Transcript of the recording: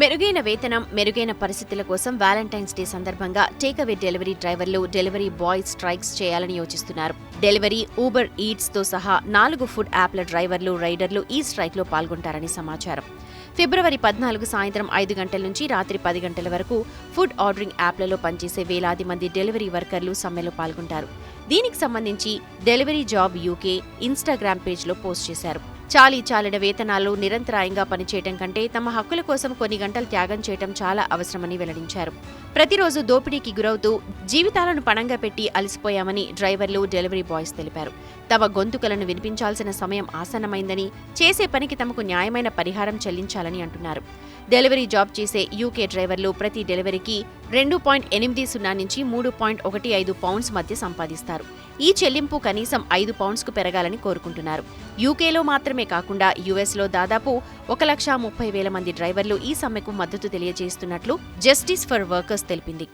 మెరుగైన వేతనం మెరుగైన పరిస్థితుల కోసం వ్యాలంటైన్స్ డే సందర్భంగా takeaway delivery drivers delivery boys strikes చేయాలని యోచిస్తున్నారు. డెలివరీ ఊబర్ ఈట్స్తో సహా నాలుగు ఫుడ్ యాప్ల డ్రైవర్లు రైడర్లు ఈ స్ట్రైక్లో పాల్గొంటారని సమాచారం. ఫిబ్రవరి పద్నాలుగు సాయంత్రం ఐదు గంటల నుంచి రాత్రి పది గంటల వరకు ఫుడ్ ఆర్డరింగ్ యాప్లలో పనిచేసే వేలాది మంది డెలివరీ వర్కర్లు సమ్మెలో పాల్గొంటారు. దీనికి సంబంధించి డెలివరీ జాబ్ యూకే ఇన్స్టాగ్రామ్ పేజ్లో పోస్ట్ చేశారు. చాలీ చాలిన వేతనాలు నిరంతరాయంగా పనిచేయటం కంటే తమ హక్కుల కోసం కొన్ని గంటలు త్యాగం చేయటం చాలా అవసరమని వెల్లడించారు. ప్రతిరోజు దోపిడీకి గురవుతూ జీవితాలను పణంగా పెట్టి అలసిపోయామని డ్రైవర్లు డెలివరీ బాయ్స్ తెలిపారు. తమ గొంతుకలను వినిపించాల్సిన సమయం ఆసన్నమైందని చేసే పనికి తమకు న్యాయమైన పరిహారం చెల్లించాలని అంటున్నారు. డెలివరీ జాబ్ చేసే యూకే డ్రైవర్లు ప్రతి డెలివరీకి రెండు పాయింట్ ఎనిమిది సున్నా నుంచి మూడు పాయింట్ ఒకటి ఐదు పౌండ్స్ మధ్య సంపాదిస్తారు. ఈ చెల్లింపు కనీసం ఐదు పౌండ్స్కు పెరగాలని కోరుకుంటున్నారు. యూకేలో మాత్రమే కాకుండా యుఎస్లో దాదాపు ఒక లక్ష ముప్పై వేల మంది డ్రైవర్లు ఈ సమ్మెకు మద్దతు తెలియజేస్తున్నట్లు జస్టిస్ ఫర్ వర్కర్స్ తెలిపింది.